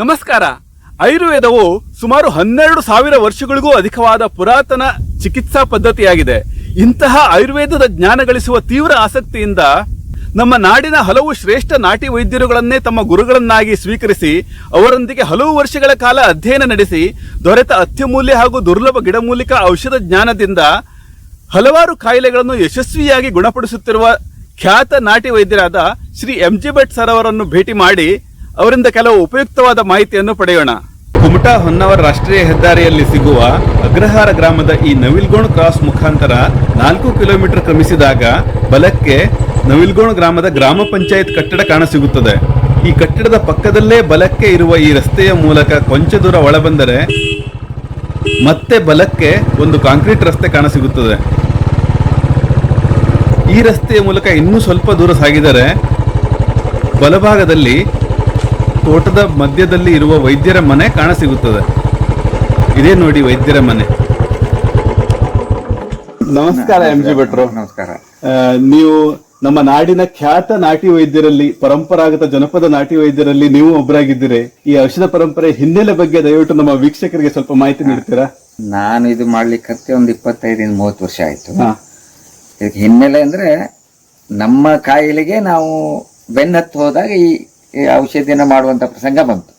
ನಮಸ್ಕಾರ. ಆಯುರ್ವೇದವು ಸುಮಾರು ಹನ್ನೆರಡು ಸಾವಿರ ವರ್ಷಗಳಿಗೂ ಅಧಿಕವಾದ ಪುರಾತನ ಚಿಕಿತ್ಸಾ ಪದ್ಧತಿಯಾಗಿದೆ. ಇಂತಹ ಆಯುರ್ವೇದದ ಜ್ಞಾನ ಗಳಿಸುವ ತೀವ್ರ ಆಸಕ್ತಿಯಿಂದ ನಮ್ಮ ನಾಡಿನ ಹಲವು ಶ್ರೇಷ್ಠ ನಾಟಿ ವೈದ್ಯರುಗಳನ್ನೇ ತಮ್ಮ ಗುರುಗಳನ್ನಾಗಿ ಸ್ವೀಕರಿಸಿ, ಅವರೊಂದಿಗೆ ಹಲವು ವರ್ಷಗಳ ಕಾಲ ಅಧ್ಯಯನ ನಡೆಸಿ, ದೊರೆತ ಅತ್ಯಮೂಲ್ಯ ಹಾಗೂ ದುರ್ಲಭ ಗಿಡಮೂಲಿಕ ಔಷಧ ಜ್ಞಾನದಿಂದ ಹಲವಾರು ಕಾಯಿಲೆಗಳನ್ನು ಯಶಸ್ವಿಯಾಗಿ ಗುಣಪಡಿಸುತ್ತಿರುವ ಖ್ಯಾತ ನಾಟಿ ವೈದ್ಯರಾದ Shri M G Bhat sir ಅವರನ್ನು ಭೇಟಿ ಮಾಡಿ ಅವರಿಂದ ಕೆಲವು ಉಪಯುಕ್ತವಾದ ಮಾಹಿತಿಯನ್ನು ಪಡೆಯೋಣ. ಕುಮಟಾ ಹೊನ್ನಾವರ ರಾಷ್ಟ್ರೀಯ ಹೆದ್ದಾರಿಯಲ್ಲಿ ಸಿಗುವ ಅಗ್ರಹಾರ ಗ್ರಾಮದ ಈ ನವಿಲ್ಗೋಣ್ ಕ್ರಾಸ್ ಮುಖಾಂತರ ನಾಲ್ಕು ಕಿಲೋಮೀಟರ್ ಕ್ರಮಿಸಿದಾಗ ಬಲಕ್ಕೆ ನವಿಲ್ಗೋಣ್ ಗ್ರಾಮದ ಗ್ರಾಮ ಪಂಚಾಯತ್ ಕಟ್ಟಡ ಕಾಣಸಿಗುತ್ತದೆ. ಈ ಕಟ್ಟಡದ ಪಕ್ಕದಲ್ಲೇ ಬಲಕ್ಕೆ ಇರುವ ಈ ರಸ್ತೆಯ ಮೂಲಕ ಕೊಂಚ ದೂರ ಒಳಬಂದರೆ ಮತ್ತೆ ಬಲಕ್ಕೆ ಒಂದು ಕಾಂಕ್ರೀಟ್ ರಸ್ತೆ ಕಾಣಸಿಗುತ್ತದೆ. ಈ ರಸ್ತೆಯ ಮೂಲಕ ಇನ್ನೂ ಸ್ವಲ್ಪ ದೂರ ಸಾಗಿದರೆ ಬಲಭಾಗದಲ್ಲಿ ತೋಟದ ಮಧ್ಯದಲ್ಲಿ ಇರುವ ವೈದ್ಯರ ಮನೆ ಕಾಣಸಿಗುತ್ತದೆ. ಇದೇ ನೋಡಿ ವೈದ್ಯರ ಮನೆ. ನಮಸ್ಕಾರ ಎಂ ಜಿ ಭಟ್ರು. ನಮಸ್ಕಾರ ಆ, ನೀವು ನಮ್ಮ ನಾಡಿನ ಖ್ಯಾತ ನಾಟಿ ವೈದ್ಯರಲ್ಲಿ ಪರಂಪರಾಗತ ಜನಪದ ನಾಟಿ ವೈದ್ಯರಲ್ಲಿ ನೀವು ಒಬ್ಬರಾಗಿದ್ದೀರಿ. ಈ ಔಷಧ ಪರಂಪರೆ ಹಿನ್ನೆಲೆ ಬಗ್ಗೆ ದಯವಿಟ್ಟು ನಮ್ಮ ವೀಕ್ಷಕರಿಗೆ ಸ್ವಲ್ಪ ಮಾಹಿತಿ ನೀಡ್ತೀರಾ? ನಾನು ಇದು ಮಾಡ್ಲಿಕ್ಕೆ ಒಂದು ಇಪ್ಪತ್ತೈದಿಂದ ಮೂವತ್ತು ವರ್ಷ ಆಯ್ತು. ಇದಕ್ಕೆ ಹಿನ್ನೆಲೆ ಅಂದ್ರೆ ನಮ್ಮ ಕಾಯಿಲೆಗೆ ನಾವು ಬೆನ್ನತ್ತು ಹೋದಾಗ ಈ ಈ ಔಷಧಿನ ಮಾಡುವಂತ ಪ್ರಸಂಗ ಬಂತು.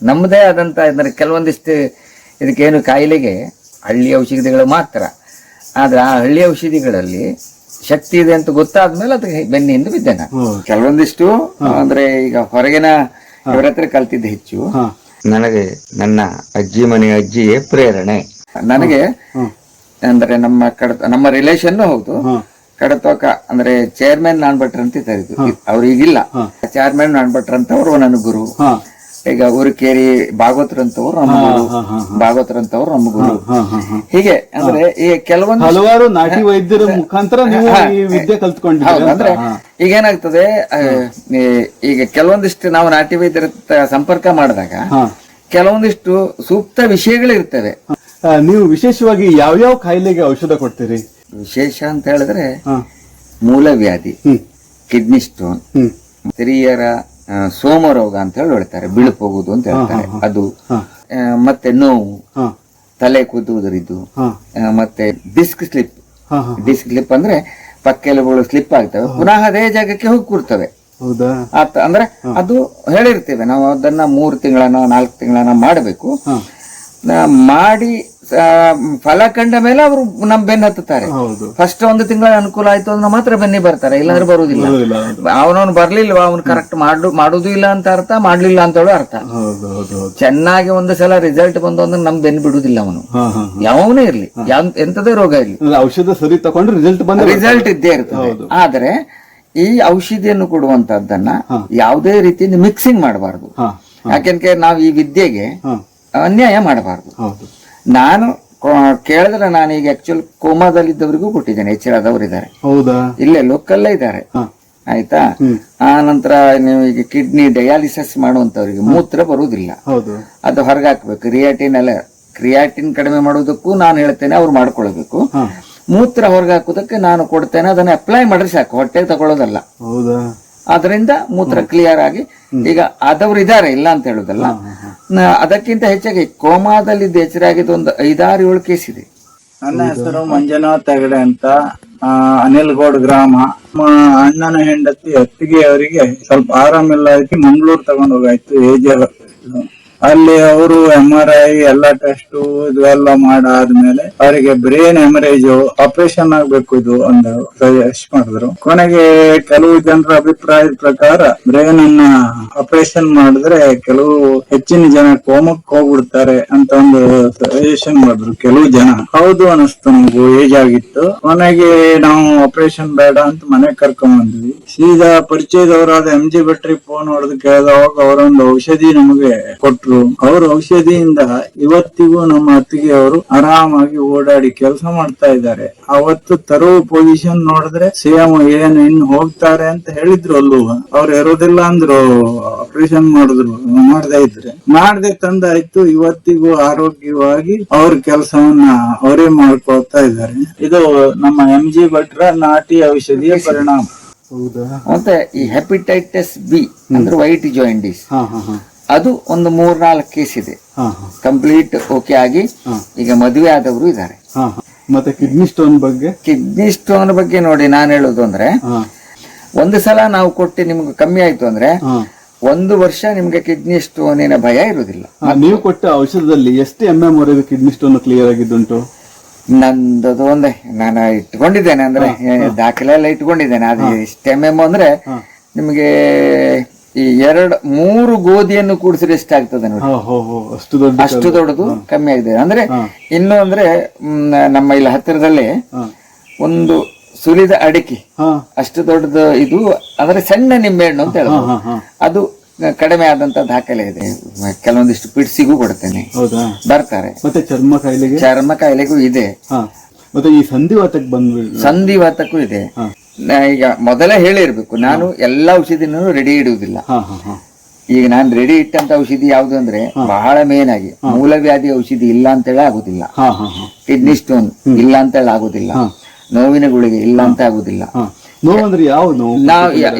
ನಮ್ಮದೇ ಆದಂತ ಅಂದ್ರೆ ಕೆಲವೊಂದಿಷ್ಟು ಇದಕ್ಕೇನು ಕಾಯಿಲೆಗೆ ಹಳ್ಳಿ ಔಷಧಿಗಳು ಮಾತ್ರ. ಆದ್ರೆ ಆ ಹಳ್ಳಿ ಔಷಧಿಗಳಲ್ಲಿ ಶಕ್ತಿ ಇದೆ ಅಂತ ಗೊತ್ತಾದ್ಮೇಲೆ ಅದಕ್ಕೆ ಬೆನ್ನಿಂದ ಬಿದ್ದೆ ನಾನು. ಕೆಲವೊಂದಿಷ್ಟು ಅಂದ್ರೆ ಈಗ ಹೊರಗಿನ ಇವರ ಹತ್ರ ಕಲ್ತಿದ್ದು ಹೆಚ್ಚು. ನನಗೆ ನನ್ನ ಅಜ್ಜಿ ಮನೆ ಅಜ್ಜಿಯೇ ಪ್ರೇರಣೆ. ನನಗೆ ಅಂದ್ರೆ ನಮ್ಮ ಕಡ ನಮ್ಮ ರಿಲೇಷನ್ ಹೌದು. ಕಡತೋಕ ಅಂದ್ರೆ ಚೇರ್ಮನ್ ನಾನ್ ಭಟ್ರ ಅಂತ ಇದ್ದಾರೆ ಅವ್ರು ಈಗಿಲ್ಲ. ಚೇರ್ಮನ್ ನಾನ್ ಭಟ್ರ ಅಂತವ್ರು ನನ್ನ ಗುರು ಈಗ ಊರಿಕೇರಿ ಭಾಗವತರ ಅಂತವ್ರು ನಮ್ಮ ಗುರು. ಹಾ, ಹಾ, ಭಾಗವತರ ಅಂತವ್ರು ನಮ್ಮ ಗುರು. ಹೀಗೆ ಅಂದ್ರೆ ಈ ಕೆಲವೊಂದು ಹಲವಾರು ನಾಟಿ ವೈದ್ಯರ ಮುಖಾಂತರ ನೀವು ಈ ವಿದ್ಯೆ ಕಲ್ತ್ಕೊಂಡಿದ್ದೀರಿ? ಅಂದ್ರೆ. ಈಗ ಏನಾಗ್ತದೆ ಈಗ ಕೆಲವೊಂದಿಷ್ಟು ನಾವು ನಾಟಿ ವೈದ್ಯರ ಸಂಪರ್ಕ ಮಾಡಿದಾಗ ಕೆಲವೊಂದಿಷ್ಟು ಸೂಕ್ತ ವಿಷಯಗಳು ಇರ್ತವೆ ನೀವು ವಿಶೇಷವಾಗಿ ಯಾವ ಯಾವ ಕಾಯಿಲೆಗೆ ಔಷಧ ಕೊಡ್ತೀರಿ? ವಿಶೇಷ ಅಂತ ಹೇಳಿದ್ರೆ ಮೂಲ ಮೂಲವ್ಯಾಧಿ ಕಿಡ್ನಿ ಸ್ಟೋನ್ ಸ್ತ್ರೀಯರ ಸೋಮರೋಗ ಅಂತ ಹೇಳಿ ಹೇಳ್ತಾರೆ ಬಿಳುಪೋಗುದು ಅಂತ ಹೇಳ್ತಾರೆ. ಅದು ಮತ್ತೆ ನೋವು ತಲೆ ಕುದುವುದರಿದ್ದು ಮತ್ತೆ ಡಿಸ್ಕ್ ಸ್ಲಿಪ್ ಡಿಸ್ಕ್ ಸ್ಲಿಪ್ ಅಂದ್ರೆ ಪಕ್ಕೆಲುಬುಗಳು ಸ್ಲಿಪ್ ಆಗ್ತವೆ ಪುನಃ ಅದೇ ಜಾಗಕ್ಕೆ ಹೋಗಿ ಕೂರ್ತವೆ ಆತ ಅಂದ್ರೆ ಅದು ಹೇಳಿರ್ತೇವೆ ನಾವು ಅದನ್ನ ಮೂರು ತಿಂಗಳನ್ನ ನಾಲ್ಕು ತಿಂಗಳನ್ನ ಮಾಡಬೇಕು. ಮಾಡಿ ಫಲ ಕಂಡ ಮೇಲೆ ಅವರು ನಮ್ ಬೆನ್ನ ಹತ್ತುತ್ತಾರೆ. ಫಸ್ಟ್ ಒಂದು ತಿಂಗಳ ಅನುಕೂಲ ಆಯ್ತು ಅಂದ್ರೆ ಮಾತ್ರ ಬೆನ್ನಿ ಬರ್ತಾರೆ ಇಲ್ಲಾಂದ್ರೆ ಬರುವುದಿಲ್ಲ. ಅವನವನು ಬರ್ಲಿಲ್ವಾ? ಅವ್ನು ಕರೆಕ್ಟ್ ಮಾಡು ಮಾಡುದು ಇಲ್ಲ ಅಂತ ಅರ್ಥ ಮಾಡ್ಲಿಲ್ಲ ಅಂತ ಹೇಳೋ ಅರ್ಥ. ಚೆನ್ನಾಗಿ ಒಂದು ಸಲ ರಿಸಲ್ಟ್ ಬಂದು ಅಂದ್ರೆ ನಮ್ ಬೆನ್ ಬಿಡುದಿಲ್ಲ ಅವನು. ಯಾವನೇ ಇರ್ಲಿ ಯಾವ್ ಎಂತದೇ ರೋಗ ಇರ್ಲಿ. ಔಷಧ ಸರಿ ತಗೊಂಡ್ರೆ ರಿಸಲ್ಟ್ ಬಂದ ರಿಸಲ್ಟ್ ಇದ್ದೇ ಇರ್ತದೆ. ಆದ್ರೆ ಈ ಔಷಧಿಯನ್ನು ಕೊಡುವಂತದ್ದನ್ನ ಯಾವುದೇ ರೀತಿಯಿಂದ ಮಿಕ್ಸಿಂಗ್ ಮಾಡಬಾರ್ದು. ಯಾಕೆಂದ್ರೆ ನಾವು ಈ ವಿದ್ಯೆಗೆ ಅನ್ಯಾಯ ಮಾಡಬಾರ್ದು. ನಾನು ಕೇಳಿದ್ರೆ ನಾನು ಈಗ ಆಕ್ಚುಲ್ ಕೋಮಾದಲ್ಲಿದ್ದವರಿಗೂ ಕೊಟ್ಟಿದ್ದೇನೆ ಹೆಚ್ಚಳದವರು ಇದ್ದಾರೆ ಹೌದಾ? ಇಲ್ಲೇ ಲೋಕಲ್ಲೇ ಇದ್ದಾರೆ. ಆಯ್ತಾ? ಆ ನಂತರ ನೀವು ಈಗ ಕಿಡ್ನಿ ಡಯಾಲಿಸಿಸ್ ಮಾಡುವಂತವರಿಗೆ ಮೂತ್ರ ಬರುವುದಿಲ್ಲ. ಅದು ಹೊರಗೆ ಹಾಕ್ಬೇಕು ಕ್ರಿಯಾಟಿನ್ ಎಲ್ಲ ಕ್ರಿಯಾಟಿನ್ ಕಡಿಮೆ ಮಾಡೋದಕ್ಕೂ ನಾನು ಹೇಳ್ತೇನೆ ಅವ್ರು ಮಾಡ್ಕೊಳ್ಬೇಕು. ಮೂತ್ರ ಹೊರಗೆ ಹಾಕೋದಕ್ಕೆ ನಾನು ಕೊಡ್ತೇನೆ ಅದನ್ನ ಅಪ್ಲೈ ಮಾಡ್ರಿ ಸಾಕು. ಹೊಟ್ಟೆ ತಗೊಳ್ಳೋದಲ್ಲ. ಅದರಿಂದ ಮೂತ್ರ ಕ್ಲಿಯರ್ ಆಗಿ ಈಗ ಆದವ್ರು ಇದ್ದಾರೆ ಇಲ್ಲ ಅಂತ ಹೇಳುದಲ್ಲ. ಅದಕ್ಕಿಂತ ಹೆಚ್ಚಾಗಿ ಕೋಮಾದಲ್ಲಿ ಎಚ್ಚರಾಗಿದ್ದು ಒಂದು ಐದಾರು ಏಳು ಕೇಸ್ ಇದೆ. ನನ್ನ ಹೆಸರು ಮಂಜುನಾಥ್ ಹೆಗಡೆ ಅಂತ ಅನಿಲ್ಗೌಡ್ ಗ್ರಾಮ. ಅಣ್ಣನ ಹೆಂಡತಿ ಅತ್ತಿಗೆ ಅವರಿಗೆ ಸ್ವಲ್ಪ ಆರಾಮಿಲ್ಲ ಆಯ್ತು ಮಂಗಳೂರು ತಗೊಂಡು ಹೋಗಾಯ್ತು ಏಜ್ ಅಲ್ಲಿ ಅವರು ಎಂ ಆರ್ ಐ ಎಲ್ಲ ಟೆಸ್ಟ್ ಇದೆಲ್ಲ ಮಾಡಾದ್ಮೇಲೆ ಅವರಿಗೆ ಬ್ರೇನ್ ಹೆಮರೇಜ್ ಆಪರೇಷನ್ ಆಗ್ಬೇಕು ಇದು ಒಂದು ಸಜೆಸ್ಟ್ ಮಾಡಿದ್ರು. ಕೊನೆಗೆ ಕೆಲವು ಜನರ ಅಭಿಪ್ರಾಯದ ಪ್ರಕಾರ ಬ್ರೇನ್ ಅನ್ನ ಆಪರೇಷನ್ ಮಾಡಿದ್ರೆ ಕೆಲವು ಹೆಚ್ಚಿನ ಜನ ಕೋಮಕ್ ಹೋಗ್ಬಿಡ್ತಾರೆ ಅಂತ ಒಂದು ಸಜೆಷನ್ ಮಾಡಿದ್ರು ಕೆಲವು ಜನ. ಹೌದು ಅನಿಸ್ತು ನಮಗೂ ಏಜ್ ಆಗಿತ್ತು. ಕೊನೆಗೆ ನಾವು ಆಪರೇಷನ್ ಬೇಡ ಅಂತ ಮನೆ ಕರ್ಕೊಂಡ್ ಬಂದ್ವಿ. ಸೀದಾ ಪರಿಚಯದವರಾದ ಎಂ ಜಿ ಭಟ್ರಿ ಫೋನ್ ಹೊಡೆದು ಕೇಳಿದವಾಗ ಅವರೊಂದು ಔಷಧಿ ನಮಗೆ ಕೊಟ್ರು. ಅವ್ರ ಔಷಧಿಯಿಂದ ಇವತ್ತಿಗೂ ನಮ್ಮ ಅತ್ತಿಗೆ ಅವರು ಆರಾಮಾಗಿ ಓಡಾಡಿ ಕೆಲಸ ಮಾಡ್ತಾ ಇದ್ದಾರೆ. ಅವತ್ತು ತರೋ ಪೊಸಿಷನ್ ನೋಡಿದ್ರೆ ಸೇಮ್ ಏನು ಇನ್ನು ಹೋಗ್ತಾರೆ ಅಂತ ಹೇಳಿದ್ರು ಅಲ್ಲೂ. ಅವ್ರು ಇರೋದಿಲ್ಲ ಅಂದ್ರು ಆಪರೇಷನ್ ಮಾಡಿದ್ರು ಮಾಡದೇ ಇದ್ರೆ. ಮಾಡದೆ ತಂದಾಯ್ತು ಇವತ್ತಿಗೂ ಆರೋಗ್ಯವಾಗಿ ಅವ್ರ ಕೆಲಸವನ್ನ ಅವರೇ ಮಾಡ್ಕೊಳ್ತಾ ಇದ್ದಾರೆ. ಇದು ನಮ್ಮ ಎಂ ಜಿ ಭಟ್ರ ನಾಟಿ ಔಷಧಿಯ ಪರಿಣಾಮ. ಹೌದಾ? ಮತ್ತೆ ಈ ಹೆಪಿಟೈಟಿಸ್ ಬಿ ಅಂದ್ರೆ ವೈಟ್ ಜಾಯಿಂಡಿಸ್ ಹಾ ಹಾ ಹಾ. ಅದು ಒಂದು ಮೂರ್ನಾಲ್ಕು ಕೇಸ್ ಇದೆ. ಕಂಪ್ಲೀಟ್ ಓಕೆ ಆಗಿ ಈಗ ಮದುವೆ ಆದವರು ಇದ್ದಾರೆ. ಮತ್ತೆ ಕಿಡ್ನಿ ಸ್ಟೋನ್ ಬಗ್ಗೆ? ಕಿಡ್ನಿ ಸ್ಟೋನ್ ಬಗ್ಗೆ ನೋಡಿ ನಾನು ಹೇಳೋದು ಅಂದ್ರೆ ಒಂದು ಸಲ ನಾವು ಕೊಟ್ಟು ನಿಮ್ಗೆ ಕಮ್ಮಿ ಆಯ್ತು ಅಂದ್ರೆ ಒಂದು ವರ್ಷ ನಿಮ್ಗೆ ಕಿಡ್ನಿ ಸ್ಟೋನಿನ ಭಯ ಇರುವುದಿಲ್ಲ ನೀವು ಕೊಟ್ಟ ಔಷಧದಲ್ಲಿ ಎಷ್ಟು ಎಂ ಎಂ ವರೆಗೂ ಕಿಡ್ನಿ ಸ್ಟೋನ್ ಕ್ಲಿಯರ್ ಆಗಿದ್ದುಂಟು? ನಂದದು ಒಂದೇ. ನಾನು ಇಟ್ಕೊಂಡಿದ್ದೇನೆ ಅಂದ್ರೆ ದಾಖಲೆ ಎಲ್ಲ ಇಟ್ಕೊಂಡಿದ್ದೇನೆ. ಅದು ಇಷ್ಟು ಎಂ ಎಂ ಅಂದ್ರೆ ನಿಮಗೆ ಈ ಎರಡು ಮೂರು ಗೋಧಿಯನ್ನು ಕೂಡಿಸಿದ್ರೆ ಎಷ್ಟಾಗ್ತದೆ ನೋಡಿ. ಅಷ್ಟು ದೊಡ್ಡ ಅಷ್ಟು ದೊಡ್ಡದು ಕಮ್ಮಿ ಆಗಿದೆ. ಅಂದ್ರೆ ಇನ್ನು ಅಂದ್ರೆ ನಮ್ಮ ಇಲ್ಲಿ ಹತ್ತಿರದಲ್ಲಿ ಒಂದು ಸುಲಿದ ಅಡಿಕೆ. ಅಷ್ಟು ದೊಡ್ಡದು ಇದು ಅಂದ್ರೆ ಸಣ್ಣ ನಿಂಬೆಹಣ್ಣು ಅಂತ ಹೇಳ್ಬೋದು. ಅದು ಕಡಿಮೆ ಆದಂತ ದಾಖಲೆ ಇದೆ. ಕೆಲವೊಂದಿಷ್ಟು ಪಿಡ್ಸಿಗೂ ಕೊಡ್ತೇನೆ. ಬರ್ತಾರೆ. ಮತ್ತೆ ಚರ್ಮ ಕಾಯಿಲೆಗೆ? ಚರ್ಮ ಕಾಯಿಲೆಗೂ ಇದೆ. ಮತ್ತೆ ಈ ಸಂಧಿವಾತಕ್ಕೆ ಬಂದ್ಬಿಡ್ರಿ ಸಂಧಿವಾತಕ್ಕೂ ಇದೆ. ನಾ ಈಗ ಮೊದಲೇ ಹೇಳಿರ್ಬೇಕು ನಾನು ಎಲ್ಲಾ ಔಷಧಿನೂ ರೆಡಿ ಇಡುವುದಿಲ್ಲ. ಈಗ ನಾನು ರೆಡಿ ಇಟ್ಟಂತ ಔಷಧಿ ಯಾವುದು ಅಂದ್ರೆ ಬಹಳ ಮೇನ್ ಆಗಿ ಮೂಲವ್ಯಾಧಿ ಔಷಧಿ ಇಲ್ಲ ಅಂತೇಳಿ ಆಗುದಿಲ್ಲ. ಹಾ ಹಾ ಹಾ. ಕಿಡ್ನಿ ಸ್ಟೋನ್ ಇಲ್ಲ ಅಂತೇಳಿ ಆಗುದಿಲ್ಲ. ನೋವಿನ ಗುಳಿಗೆ ಇಲ್ಲ ಅಂತ ಆಗುದಿಲ್ಲ. ನೋವು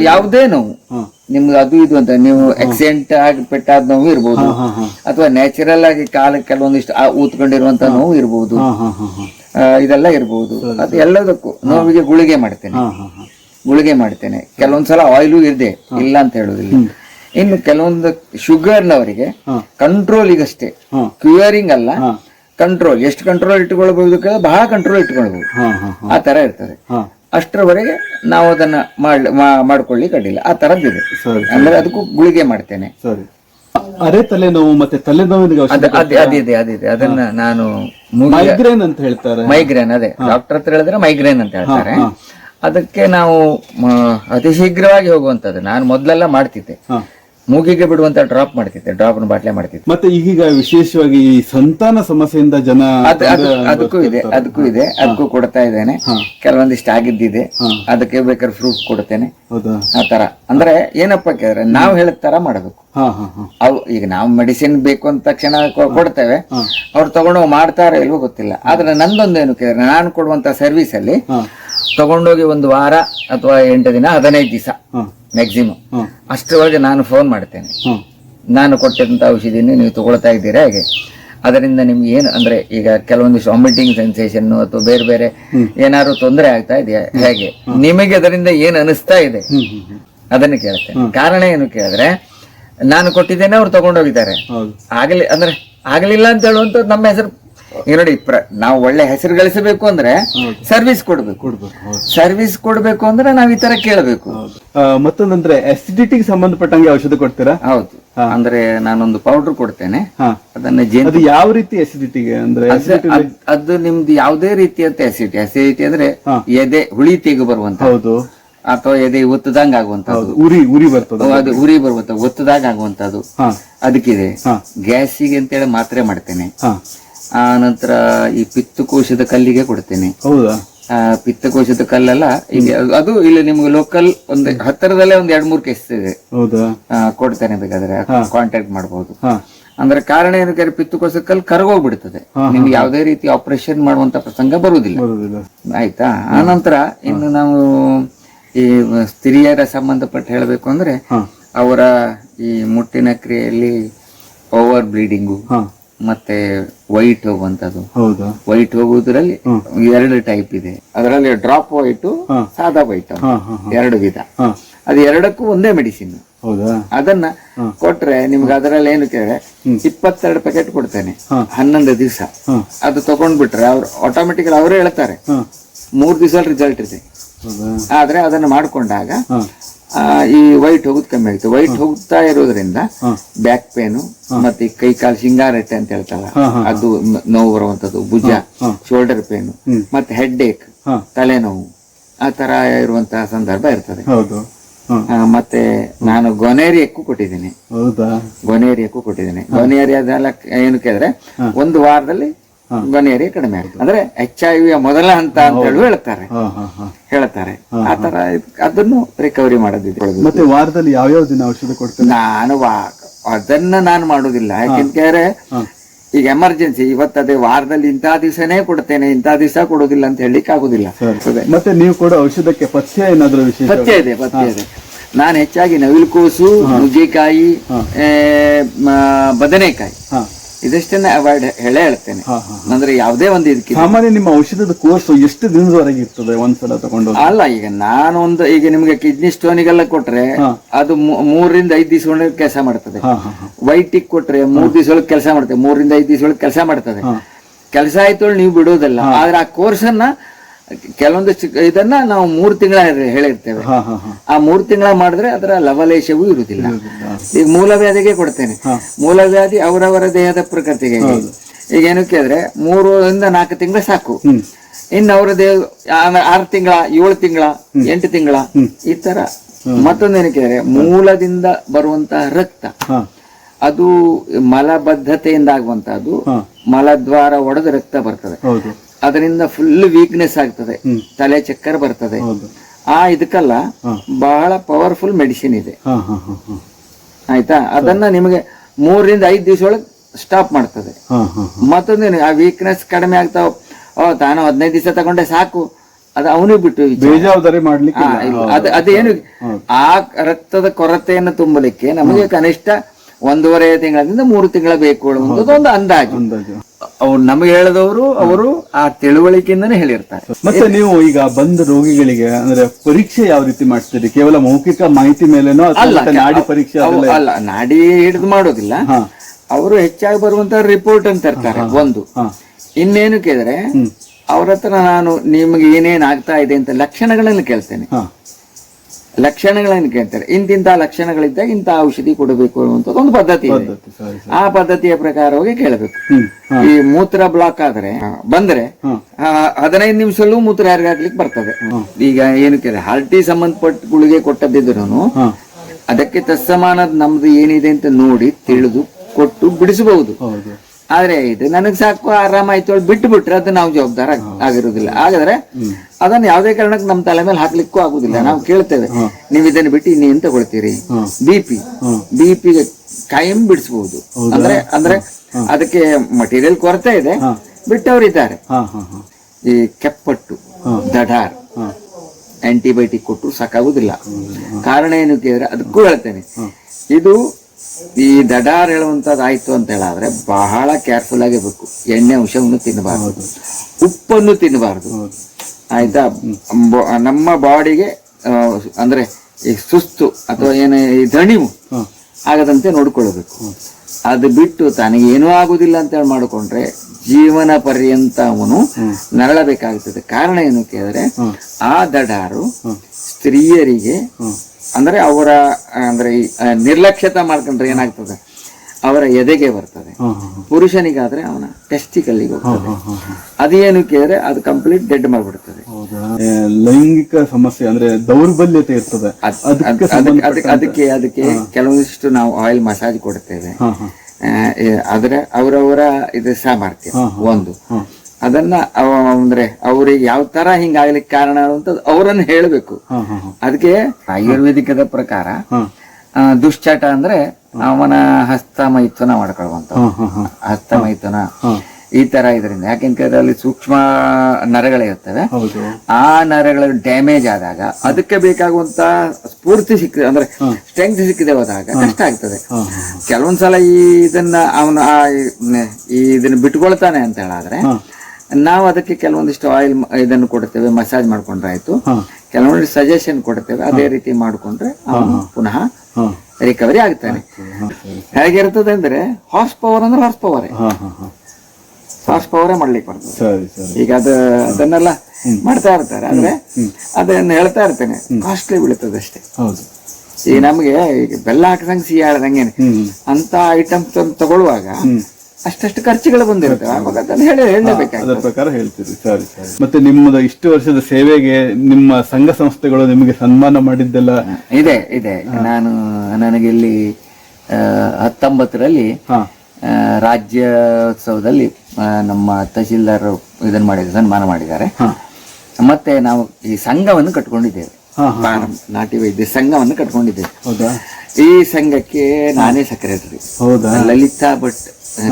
ಯಾವುದೇ ನೋವು. ನಿಮ್ಗೆ ಅದು ಇದು ಅಂತ ನೀವು ಆಕ್ಸಿಡೆಂಟ್ ಆಗಿ ಪೆಟ್ಟಾದ ನೋವು ಇರ್ಬೋದು. ಅಥವಾ ನ್ಯಾಚುರಲ್ ಆಗಿ ಕಾಲ ಕೆಲವೊಂದಿಷ್ಟು ಊತ್ಕೊಂಡಿರುವಂತ ನೋವು ಇರ್ಬೋದು. ಇದೆಲ್ಲ ಇರ್ಬೋದು. ಅದು ಎಲ್ಲದಕ್ಕೂ. ನೋವಿಗೆ ಗುಳಿಗೆ ಮಾಡ್ತೇನೆ. ಗುಳಿಗೆ ಮಾಡ್ತೇನೆ. ಕೆಲವೊಂದ್ಸಲ ಆಯಿಲು ಇದೆ ಇಲ್ಲ ಅಂತ ಹೇಳುದಿಲ್ಲ. ಇನ್ನು ಕೆಲವೊಂದು ಶುಗರ್ನವರಿಗೆ ಕಂಟ್ರೋಲ್ ಈಗಷ್ಟೇ. ಕ್ಯೂರಿಂಗ್ ಅಲ್ಲ ಕಂಟ್ರೋಲ್ ಎಷ್ಟು ಕಂಟ್ರೋಲ್ ಇಟ್ಟುಕೊಳ್ಬಹುದು ಬಹಳ ಕಂಟ್ರೋಲ್ ಹಾ ಆ ತರ ಇರ್ತದೆ. ಅಷ್ಟರವರೆಗೆ ನಾವು ಅದನ್ನ ಮಾಡ್ ಮಾಡ್ಕೊಳ್ಳಿ ಅಡ್ಡಿಲ್ಲ. ಆ ತರದ್ದಿದೆ. ಇದೆ ಅಂದ್ರೆ ಅದಕ್ಕೂ ಗುಳಿಗೆ ಮಾಡ್ತೇನೆ. ಸರಿ. ಅರೆ ತಲೆನೋವು ಮತ್ತೆ ತಲೆನೋವಿನ ಅದ ಅದ್- ಅದಿದೆ ಅದಿದೆ ಅದನ್ನ ನಾನು ಮೈಗ್ರೇನ್ ಅಂತ ಹೇಳ್ತಾರೆ. ಮೈಗ್ರೇನ್ ಅದೇ. ಡಾಕ್ಟರ್ ಹತ್ರ ಹೇಳಿದ್ರೆ ಮೈಗ್ರೇನ್ ಅಂತ ಹೇಳ್ತಾರೆ. ಅದಕ್ಕೆ ನಾವು ಅತಿ ಶೀಘ್ರವಾಗಿ ಹೋಗುವಂತದ್ದು ನಾನು ಮೊದಲೆಲ್ಲ ಮಾಡ್ತಿದ್ದೆ. ಮೂಗಿಗೆ ಬಿಡುವಂತ ಡ್ರಾಪ್ ಮಾಡ್ತಿದ್ದೆ ಡ್ರಾಪ್ ಬಾಟ್ಲೆ ಮಾಡ್ತಿದ್ದೆ. ಮತ್ತೆ ಈಗ ವಿಶೇಷವಾಗಿ ಈ ಸಂತಾನ ಸಮಸ್ಯೆಯಿಂದ ಜನ ಅದು ಅದು ಅದಕ್ಕೂ ಇದೆ ಅದಕ್ಕೂ ಇದೆ ಅದಕ್ಕೂ ಕೊಡ್ತಾ ಇದ್ದೇನೆ. ಕೆಲವೊಂದಿಷ್ಟು ಆಗಿದ್ದಿದೆ. ಅದಕ್ಕೆ ಬೇಕಾದ್ರೆ ಪ್ರೂಫ್ ಕೊಡ್ತೇನೆ. ಹೌದಾ? ಆ ತರ. ಅಂದ್ರೆ ಏನಪ್ಪ ಕೇಳಿದ್ರೆ ನಾವು ಹೇಳಿದ ತರ ಮಾಡಬೇಕು. ಹಾ ಹಾ ಹಾ. ಅವು ಈಗ ನಾವು ಮೆಡಿಸಿನ್ ಬೇಕು ಅಂತ ತಕ್ಷಣ ಕೊ- ಕೊಡ್ತೇವೆ. ಅವ್ರು ತಗೊಂಡೋಗಿ ಮಾಡ್ತಾರೋ ಇಲ್ವೋ ಗೊತ್ತಿಲ್ಲ. ಆದ್ರೆ ನಂದೊಂದೇನು ಕೇಳಿದ್ರೆ ನಾನು ಕೊಡುವಂತ ಸರ್ವಿಸ್ ಅಲ್ಲಿ ತಗೊಂಡೋಗಿ ಒಂದು ವಾರ ಅಥವಾ ಎಂಟು ದಿನ ಹದಿನೈದು ದಿವಸ ಹಾ. ಮ್ಯಾಕ್ಸಿಮಮ್ ಅಷ್ಟರೊಳಗೆ ನಾನು ಫೋನ್ ಮಾಡ್ತೇನೆ. ನಾನು ಕೊಟ್ಟಿದ್ದಂಥ ಔಷಧಿಯನ್ನು ನೀವು ತಗೊಳ್ತಾ ಇದ್ದೀರಾ ಹಾಗೆ? ಅದರಿಂದ ನಿಮ್ಗೆ ಏನು ಅಂದ್ರೆ ಈಗ ಕೆಲವೊಂದಿಷ್ಟು ವಾಮಿಟಿಂಗ್ ಸೆನ್ಸೇಷನ್ ಅಥವಾ ಬೇರೆ ಬೇರೆ ಏನಾದ್ರು ತೊಂದರೆ ಆಗ್ತಾ ಇದೆಯಾ? ಹೇಗೆ? ನಿಮಗೆ ಅದರಿಂದ ಏನು ಅನಿಸ್ತಾ ಇದೆ? ಅದನ್ನು ಕೇಳ್ತೇನೆ. ಕಾರಣ ಏನು ಕೇಳಿದ್ರೆ ನಾನು ಕೊಟ್ಟಿದ್ದೇನೆ ಅವ್ರು ತಗೊಂಡೋಗಿದ್ದಾರೆ. ಆಗಲಿ ಅಂದ್ರೆ ಆಗಲಿಲ್ಲ ಅಂತ ಹೇಳುವಂತ ನಮ್ಮ ಹೆಸರು ಈಗ ನೋಡಿ ಪ್ರ ನಾವು ಒಳ್ಳೆ ಹೆಸರು ಗಳಿಸಬೇಕು ಅಂದ್ರೆ ಸರ್ವಿಸ್ ಕೊಡ್ಬೇಕು. ಕೊಡ್ಬೇಕು ಸರ್ವಿಸ್ ಕೊಡ್ಬೇಕು ಅಂದ್ರೆ ನಾವ್ ಈ ತರ ಕೇಳಬೇಕು. ಮತ್ತೊಂದ್ರೆ ಅಸಿಡಿಟಿ ಮತ್ತೊಂದಂದ್ರೆ ಅಸಿಡಿಟಿಗೆ ಸಂಬಂಧಪಟ್ಟಂಗೆ ಔಷಧ ಕೊಡ್ತೀರಾ? ಹೌದು. ಅಂದ್ರೆ ನಾನೊಂದು ಪೌಡರ್ ಕೊಡ್ತೇನೆ. ಅದನ್ನ ಜೇನು ಅದು ಯಾವ ರೀತಿ ಅಸಿಡಿಟಿಗೆ ಅಂದ್ರೆ acidity ಅದ್- ಅದು ನಿಮ್ದು ಯಾವುದೇ ರೀತಿಯ ಅಸಿಡಿಟಿ ಅಸಿಡಿಟಿ ಅಂದ್ರೆ ಎದೆ ಹುಳಿ ತೆಗೆ ಬರುವಂತ ಹೌದು. ಅಥವಾ ಎದೆ ಒತ್ತದಂಗ ಆಗುವಂತದ್ದು. ಉರಿ ಉರಿ ಬರ್ತದ. ಅದು ಉರಿ ಬರುವಂತ ಒತ್ತದಾಗ ಆಗುವಂತದ್ದು. ಹಾ. ಅದಕ್ಕಿದೆ. ಹಾ. ಗ್ಯಾಸಿಗೆ ಅಂತೇಳಿ ಮಾತ್ರೆ ಮಾಡ್ತೇನೆ. ಹಾ. ಆ ನಂತರ ಈ ಪಿತ್ತಕೋಶದ ಕಲ್ಲಿಗೆ ಕೊಡ್ತೇನೆ. ಹೌದಾ? ಆ, ಪಿತ್ತಕೋಶದ ಕಲ್ಲೆಲ್ಲ ಇಲ್ಲಿ ಅದು- ಇಲ್ಲಿ ನಿಮ್ಗೆ ಲೋಕಲ್ ಒಂದು ಹತ್ತಿರದಲ್ಲೇ ಒಂದ್ ಎರಡ್ ಮೂರು ಕೇಸ್ ಇದೆ. ಹೌದಾ? ಆ, ಕೊಡ್ತೇನೆ ಬೇಕಾದ್ರೆ ಕಾಂಟ್ಯಾಕ್ಟ್ ಮಾಡಬಹುದು ಹಾ. ಅಂದ್ರೆ ಕಾರಣ ಏನು ಕೇಳಿ ಪಿತ್ತಕೋಶದ ಕಲ್ಲು ಕರಗೋಗ್ಬಿಡ್ತದೆ. ನಿಮ್ಗೆ ಯಾವುದೇ ರೀತಿ ಆಪರೇಷನ್ ಮಾಡುವಂತ ಪ್ರಸಂಗ ಬರುವುದಿಲ್ಲ. ಬರುದಿಲ್ಲ ಆಯ್ತಾ? ಆನಂತರ ಇನ್ನು ನಾವು ಈ ಸ್ತ್ರೀಯರ ಸಂಬಂಧಪಟ್ಟ ಹೇಳಬೇಕು ಅಂದ್ರೆ ಅವರ ಈ ಮುಟ್ಟಿನ ಕ್ರಿಯೆಯಲ್ಲಿ ಓವರ್ ಬ್ಲೀಡಿಂಗು ಹಾ. ಮತ್ತೆ ವೈಟ್ ಹೋಗುವಂತದ್ದು ಹೌದಾ. ವೈಟ್ ಹೋಗುವುದರಲ್ಲಿ ಎರಡು ಟೈಪ್ ಇದೆ. ಅದರಲ್ಲಿ ಡ್ರಾಪ್ ವೈಟ್ ಸಾದಾ ವೈಟ್ ಎರಡು ವಿಧ. ಅದು ಎರಡಕ್ಕೂ ಒಂದೇ ಮೆಡಿಸಿನ್ ಹೌದಾ? ಅದನ್ನ ಕೊಟ್ರೆ ನಿಮ್ಗೆ ಅದರಲ್ಲಿ ಏನು ಕೇಳಿದ್ರೆ ಇಪ್ಪತ್ತೆರಡು ಪ್ಯಾಕೆಟ್ ಕೊಡ್ತೇನೆ. ಹನ್ನೊಂದು ದಿವಸ. ಅದು ತಗೊಂಡ್ಬಿಟ್ರೆ ಅವ್ರು ಆಟೋಮೆಟಿಕ್ ಅವರೇ ಹೇಳ್ತಾರೆ. ಮೂರ್ ದಿವಸ ರಿಸಲ್ಟ್ ಇದೆ. ಆದ್ರೆ ಅದನ್ನ ಮಾಡ್ಕೊಂಡಾಗ ಈ ವೈಟ್ ಹೋಗುದು ಕಮ್ಮಿ ಆಯ್ತು ವೈಟ್ ಹೋಗ್ತಾ ಇರೋದ್ರಿಂದ ಬ್ಯಾಕ್ ಪೇನು ಮತ್ತೆ ಕೈ ಕಾಲು ಶಿಂಗಾರಟ್ಟೆ ಅಂತ ಹೇಳ್ತಾರ ಅದು ನೋವು ಬರುವಂತದ್ದು ಭುಜ ಶೋಲ್ಡರ್ ಪೇನು ಮತ್ತೆ ಹೆಡ್ ಏಕ್. ತಲೆನೋವು ಆ ತರ ಇರುವಂತಹ ಸಂದರ್ಭ ಇರ್ತದೆ. ಮತ್ತೆ ನಾನು ಗೊನೇರಿಯಕ್ಕೂ ಕೊಟ್ಟಿದ್ದೀನಿ. ಗೊನೇರಿಯಕ್ಕೂ ಕೊಟ್ಟಿದ್ದೀನಿ. ಗೊನೇರಿಯಾದೆಲ್ಲ ಏನು ಕೇಳಿದ್ರೆ ಒಂದು ವಾರದಲ್ಲಿ ಗೊನೇರಿಯ ಕಡಿಮೆ ಅಂದ್ರೆ ಎಚ್ ಐ ವಿಯ ಮೊದಲ ಹಂತ ಅಂತ ಹೇಳಿ ಹೇಳ್ತಾರೆ. ಹೇಳ್ತಾರೆ. ಆ ತರ ಅದನ್ನು ರಿಕವರಿ ಮಾಡೋದಿದೆ. ಮತ್ತೆ ವಾರದಲ್ಲಿ ಯಾವ ಯಾವ ದಿನ ಔಷಧ ಕೊಡ್ತೇನೆ ನಾನು ಅದನ್ನ ನಾನು ಮಾಡುದಿಲ್ಲ ಯಾಕೆಂದ್ರೆ ಈಗ ಎಮರ್ಜೆನ್ಸಿ ಇವತ್ತು ಅದೇ ವಾರದಲ್ಲಿ ಇಂಥ ದಿವಸನೇ ಕೊಡ್ತೇನೆ ಇಂಥ ದಿವಸ ಕೊಡೋದಿಲ್ಲ ಅಂತ ಹೇಳಲಿಕ್ಕೆ ಆಗುದಿಲ್ಲ. ಮತ್ತೆ ನೀವು ಕೂಡ ಔಷಧಕ್ಕೆ ಪಥ್ಯ ಏನಾದ್ರೂ ವಿಶೇಷ? ಪಥ್ಯ ಇದೆ ಪಥ್ಯ ಇದೆ. ನಾನು ಹೆಚ್ಚಾಗಿ ನವಿಲುಕೋಸು ನುಗ್ಗೆಕಾಯಿ ಬದನೆಕಾಯಿ. ಹಾ ಇದಷ್ಟನ್ನ ಅವಾಯ್ಡ್ ಹೇಳೇ ಹೇಳ್ತೇನೆ. ಅಂದ್ರೆ ಯಾವುದೇ ಒಂದು ಇದಕ್ಕೆ ಸಾಮಾನ್ಯ ನಿಮ್ಮ ಔಷಧದ ಕೋರ್ಸ್ ಎಷ್ಟು ದಿನದವರೆಗೆ ಇರ್ತದೆ ಒಂದ್ಸಲ ತಗೊಂಡು ಅಲ್ಲ ಈಗ ನಾನೊಂದು ಈಗ ನಿಮ್ಗೆ ಕಿಡ್ನಿ ಸ್ಟೋನಿಗೆಲ್ಲ ಕೊಟ್ರೆ. ಅದು ಮೂರರಿಂದ ಐದು ದಿವಸ ಒಳಗೆ ಕೆಲಸ ಮಾಡ್ತದೆ. ವೈಟಿಗೆ ಕೊಟ್ರೆ ಮೂರ್ ದಿವಸ ಒಳಗೆ ಕೆಲಸ ಮಾಡ್ತದೆ. ಮೂರರಿಂದ ಐದು ದಿವಸ ಒಳಗೆ ಕೆಲಸ ಮಾಡ್ತದೆ. ಕೆಲಸ ಆಯ್ತು ನೀವು ಬಿಡೋದಲ್ಲ. ಆದ್ರೆ ಆ ಕೋರ್ಸ್ ಅನ್ನ ಕೆಲವೊಂದು ಇದನ್ನ ನಾವು ಮೂರು ತಿಂಗಳ ಹೇಳಿರ್ತೇವೆ. ಆ ಮೂರು ತಿಂಗಳ ಮಾಡಿದ್ರೆ ಅದರ ಲವಲೇಶವೂ ಇರುವುದಿಲ್ಲ. ಈಗ ಮೂಲವ್ಯಾಧಿಗೆ ಕೊಡ್ತೇನೆ. ಮೂಲವ್ಯಾಧಿ ಅವರವರ ದೇಹದ ಪ್ರಕೃತಿಗೆ ಈಗ ಏನು ಕೇಳಿದ್ರೆ ಮೂರರಿಂದ ನಾಲ್ಕು ತಿಂಗಳು ಸಾಕು. ಇನ್ನು ಅವರ ದೇಹ ಆರು ತಿಂಗಳ ಏಳು ತಿಂಗಳ ಎಂಟು ತಿಂಗಳ ಈ ತರ. ಮತ್ತೊಂದೇನು ಕೇಳಿದ್ರೆ ಮೂಲದಿಂದ ಬರುವಂತಹ ರಕ್ತ. ಅದು ಮಲಬದ್ಧತೆಯಿಂದ ಆಗುವಂತಹದ್ದು. ಮಲದ್ವಾರ ಒಡೆದು ರಕ್ತ ಬರ್ತದೆ. ಅದರಿಂದ ಫುಲ್ ವೀಕ್ನೆಸ್ ಆಗ್ತದೆ. ತಲೆ ಚಕ್ಕರ್ ಬರ್ತದೆ. ಆ ಇದಕ್ಕಲ್ಲ ಬಹಳ ಪವರ್ಫುಲ್ ಮೆಡಿಸಿನ್ ಇದೆ. ಆಯ್ತಾ? ಅದನ್ನ ನಿಮಗೆ ಮೂರರಿಂದ ಐದು ದಿವಸ ಒಳಗೆ ಸ್ಟಾಪ್ ಮಾಡ್ತದೆ. ಮತ್ತೊಂದೇನು ಆ ವೀಕ್ನೆಸ್ ಕಡಿಮೆ ಆಗ್ತಾವ. ಓ ತಾನು ಹದಿನೈದು ದಿವಸ ತಗೊಂಡೆ ಸಾಕು. ಅದು ಅವನಿಗೆ ಬಿಟ್ಟು. ಬೇಜವಾಬ್ದಾರಿ ಮಾಡ್ಲಿಕ್ಕೆ. ಅದು ಅದೇನು ಆ ರಕ್ತದ ಕೊರತೆಯನ್ನು ತುಂಬಲಿಕ್ಕೆ ನಮಗೆ ಕನಿಷ್ಠ ಒಂದೂವರೆ ತಿಂಗಳಿಂದ ಮೂರು ತಿಂಗಳ ಬೇಕು ಒಂದು ಅಂದಾಜು. ಅವ್ರು ನಮಗೆ ಹೇಳದವರು ಅವರು ಆ ತಿಳುವಳಿಕೆಯಿಂದನೇ ಹೇಳಿರ್ತಾರೆ. ಮತ್ತೆ ನೀವು ಈಗ ಬಂದ ರೋಗಿಗಳಿಗೆ ಅಂದ್ರೆ ಪರೀಕ್ಷೆ ಯಾವ ರೀತಿ ಮಾಡ್ತೀರಿ ಕೇವಲ ಮೌಖಿಕ ಮಾಹಿತಿ ಮೇಲೆನೋ ಅಲ್ಲ ನಾಡಿ ಪರೀಕ್ಷೆ ಅಲ್ಲ ನಾಡಿ ಹಿಡಿದು ಮಾಡೋದಿಲ್ಲ. ಅವರು ಹೆಚ್ಚಾಗಿ ಬರುವಂತ ರಿಪೋರ್ಟ್ ಅಂತ ಇರ್ತಾರೆ ಒಂದು. ಇನ್ನೇನು ಕೇಳಿದ್ರೆ ಅವ್ರ ಹತ್ರ ನಾನು ನಿಮಗೆ ಏನೇನ್ ಆಗ್ತಾ ಇದೆ ಅಂತ ಲಕ್ಷಣಗಳನ್ನು ಕೇಳ್ತೇನೆ. ಲಕ್ಷಣಗಳನ್ನು ಕೇಳ್ತಾರೆ? ಇಂತಿಂತ ಲಕ್ಷಣಗಳಿದ್ದಾಗ ಇಂತ ಔಷಧಿ ಕೊಡಬೇಕು ಅನ್ನುವಂಥದ್ದು ಒಂದು ಪದ್ಧತಿ ಇದೆ. ಆ ಪದ್ಧತಿಯ ಪ್ರಕಾರವಾಗಿ ಕೇಳಬೇಕು. ಹ್ಮ್ ಈ ಮೂತ್ರ ಬ್ಲಾಕ್ ಆದ್ರೆ ಬಂದ್ರೆ ಹದಿನೈದು ನಿಮಿಷಲ್ಲೂ ಮೂತ್ರ ಯಾರಿಗೆ ಹಾಕ್ಲಿಕ್ಕೆ ಬರ್ತದೆ. ಈಗ ಏನು ಕೇಳಿದ್ರೆ ಹಾರ್ಟಿ ಸಂಬಂಧಪಟ್ಟ ಗುಳಿಗೆ ಕೊಟ್ಟದ್ದಿದ್ರು ಅದಕ್ಕೆ ತತ್ಸಮಾನದ ನಮ್ದು ಏನಿದೆ ಅಂತ ನೋಡಿ ತಿಳಿದು ಕೊಟ್ಟು ಬಿಡಿಸಬಹುದು. ಹೌದು. ಆದ್ರೆ ಇದು ನನಗ್ ಸಾಕು ಆರಾಮಾಯ್ತು ಬಿಟ್ಟು ಬಿಟ್ರೆ ಅದು ನಾವು ಜವಾಬ್ದಾರ ಆಗಿರುದಿಲ್ಲ. ಆಗಿರುವುದಿಲ್ಲ ಹಾಗಾದ್ರೆ ಅದನ್ನ ಯಾವುದೇ ಕಾರಣಕ್ಕೆ ನಮ್ಮ ತಲೆ ಮೇಲೆ ಹಾಕ್ಲಿಕ್ಕೂ ಆಗುದಿಲ್ಲ. ನಾವು ಕೇಳ್ತೇವೆ ನೀವು ಇದನ್ನ ಬಿಟ್ಟು ಇನ್ನೇನ್ ತಗೊಳ್ತೀರಿ ಬಿಪಿ ಬಿಪಿ ಬಿ ಕಾಯಂ ಬಿಡಿಸಬಹುದು ಅಂದ್ರೆ ಅಂದ್ರೆ ಅದಕ್ಕೆ ಮಟೀರಿಯಲ್ ಕೊರತೆ ಇದೆ. ಬಿಟ್ಟವರಿದ್ದಾರೆ ಈ ಕೆಪ್ಪಟ್ಟು ದಡಾರ್ ಆಂಟಿಬಯೋಟಿಕ್ ಕೊಟ್ಟರು ಸಾಕಾಗುದಿಲ್ಲ. ಕಾರಣ ಏನು ಕೇಳಿದ್ರೆ ಅದಕ್ಕೂ ಹೇಳ್ತೇನೆ. ಇದು ಈ ದಡಾರ್ ಹೇಳುವಂತದ್ದು ಆಯ್ತು ಅಂತ ಹೇಳಾದ್ರೆ ಬಹಳ ಕೇರ್ಫುಲ್ ಆಗಿರ್ಬೇಕು ಎಣ್ಣೆ ಅಂಶವನ್ನು ತಿನ್ನಬಾರದು. ಉಪ್ಪನ್ನು ತಿನ್ನಬಾರದು. ಆಯ್ತಾ? ನಮ್ಮ ಬಾಡಿಗೆ ಅಂದ್ರೆ ಈ ಸುಸ್ತು ಅಥವಾ ಏನು ಈ ದಣಿವು ಆಗದಂತೆ ನೋಡ್ಕೊಳ್ಬೇಕು ಅದು ಬಿಟ್ಟು ತನಗೆ ಏನೂ ಆಗುದಿಲ್ಲ ಅಂತ ಹೇಳಿ ಮಾಡಿಕೊಂಡ್ರೆ ಜೀವನ ಪರ್ಯಂತ ಅವನು ನರಳಬೇಕಾಗ್ತದೆ ಕಾರಣ ಏನು ಕೇಳಿದ್ರೆ ಆ ದಡಾರು ಸ್ತ್ರೀಯರಿಗೆ ಅಂದ್ರೆ ಅವರ ಅಂದ್ರೆ ನಿರ್ಲಕ್ಷ್ಯತೆ ಮಾಡ್ಕೊಂಡ್ರೆ ಏನಾಗ್ತದೆ? ಅವರ ಎದೆಗೆ ಬರ್ತದೆ. ಪುರುಷನಿಗಾದ್ರೆ ಅವನ ಟೆಸ್ಟಿಕಲ್ಲಿಗೆ ಹೋಗ್ತದೆ. ಅದೇನು ಕೇಳಿದ್ರೆ ಅದು ಕಂಪ್ಲೀಟ್ ಡೆಡ್ ಮಾಡಿಬಿಡ್ತದೆ. ಲೈಂಗಿಕ ಸಮಸ್ಯೆ ಅಂದ್ರೆ ದೌರ್ಬಲ್ಯತೆ ಇರ್ತದೆ. ಅದ್- ಅದಕ್ಕೆ ಅದ್- ಅದಕ್ಕೆ ಕೆಲವೊಂದಿಷ್ಟು ನಾವು ಆಯಿಲ್ ಮಸಾಜ್ ಕೊಡ್ತೇವೆ. ಆದ್ರೆ ಅವರವರ ಇದು ಸಾಮರ್ಥ್ಯ ಒಂದು. ಅದನ್ನ ಅಂದ್ರೆ ಅವ್ರಿಗೆ ಯಾವ ತರ ಹಿಂಗಾಗ್ಲಿಕ್ಕೆ ಕಾರಣ ಅಂತ ಅವರನ್ನು ಹೇಳಬೇಕು. ಅದಕ್ಕೆ ಆಯುರ್ವೇದಿಕದ ಪ್ರಕಾರ ದುಶ್ಚಟ ಅಂದ್ರೆ ಅವನ ಹಸ್ತ ಮೈಥುನ ಹಾ ಹಸ್ತ ಮೈಥುನ ಈ ತರ ಇದರಿಂದ. ಯಾಕೆಂದ್ರೆ ಅಲ್ಲಿ ಸೂಕ್ಷ್ಮ ನರಗಳಿರ್ತವೆ ಆ ನರಗಳ ಡ್ಯಾಮೇಜ್ ಆದಾಗ ಅದಕ್ಕೆ ಬೇಕಾಗುವಂತ ಸ್ಫೂರ್ತಿ ಸಿಕ್ಕಿದೆ. ಅಂದ್ರೆ ಸ್ಟ್ರೆಂತ್ ಸಿಕ್ಕಿದೆ ಹೋದಾಗ ಕಷ್ಟ ಆಗ್ತದೆ. ಕೆಲವೊಂದ್ಸಲ ಈ ಇದನ್ನ ಅವನು ಆ ಈ ಇದನ್ನ ಬಿಟ್ಕೊಳ್ತಾನೆ ಅಂತ ಹೇಳಾದ್ರೆ ನಾವು ಅದಕ್ಕೆ ಕೆಲವೊಂದಿಷ್ಟು ಆಯಿಲ್ ಇದನ್ನು ಕೊಡ್ತೇವೆ ಮಸಾಜ್ ಮಾಡ್ಕೊಂಡ್ರೆ ಆಯ್ತು ಕೆಲವೊಂದು ಸಜೆಷನ್ ಕೊಡ್ತೇವೆ ಅದೇ ರೀತಿ ಮಾಡ್ಕೊಂಡ್ರೆ ಪುನಃ ರಿಕವರಿ ಆಗ್ತಾನೆ. ಹೇಗಿರ್ತದೆ ಅಂದ್ರೆ ಹಾರ್ಸ್ ಪವರ್ ಅಂದ್ರೆ ಹಾರ್ಸ್ ಪವರ್ ಹಾರ್ಸ್ ಪವರೇ ಮಾಡ್ಲಿಕ್ಕೆ ಬರ್ತದೆ. ಈಗ ಅದು ಅದನ್ನೆಲ್ಲ ಮಾಡ್ತಾ ಇರ್ತಾರೆ ಅಂದ್ರೆ ಅದನ್ನ ಹೇಳ್ತಾ ಇರ್ತೇನೆ ಕಾಸ್ಟ್ಲಿ ಬೀಳ್ತದೆ ಅಷ್ಟೇ ಈಗ ನಮ್ಗೆ ಈಗ ಬೆಲ್ಲ ಹಾಕದಂಗೆ ಸಿಹಿ ಆಡ್ದಂಗೆ ಅಂತ ಐಟಮ್ಸ್ ತಗೊಳ್ಳುವಾಗ ಅಷ್ಟಷ್ಟು ಖರ್ಚುಗಳು ಬಂದಿರುತ್ತೆ. ಆವಾಗ ಅದನ್ನ ಹೇಳಿ ಹೇಳಲೇಬೇಕಾಗ್ತದೆ ಅದರ ಪ್ರಕಾರ ಹೇಳ್ತೀರಿ. ಸರಿ ಸರಿ. ಮತ್ತೆ ನಿಮ್ಮದು ಇಷ್ಟು ವರ್ಷದ ಸೇವೆಗೆ ನಿಮ್ಮ ಸಂಘ ಸಂಸ್ಥೆಗಳು ನಿಮಗೆ ಸನ್ಮಾನ ಮಾಡಿದ್ದೆಲ್ಲ? ಇದೆ ಇದೆ. ನಾನು ನನಗೆ ಇಲ್ಲಿ ಆ, ಹತ್ತೊಂಬತ್ತರಲ್ಲಿ ಹಾ. ಆ, ರಾಜ್ಯೋತ್ಸವದಲ್ಲಿ ಆ, ನಮ್ಮ ತಹಶೀಲ್ದಾರ್ ಇದನ್ನ ಮಾಡಿದ್ದಾರೆ ಸನ್ಮಾನ ಮಾಡಿದ್ದಾರೆ. ಮತ್ತೆ ನಾವು ಈ ಸಂಘವನ್ನು ಕಟ್ಕೊಂಡಿದ್ದೇವೆ. ಹಾ, ಪಾರಂ ನಾಟಿ ವೈದ್ಯ ಸಂಘವನ್ನು ಕಟ್ಕೊಂಡಿದ್ದೇವೆ. ಹೌದಾ? ಈ ಸಂಘಕ್ಕೆ ನಾನೇ ಸೆಕ್ರೆಟರಿ ಹೌದಾ? ಲಲಿತಾ ಭಟ್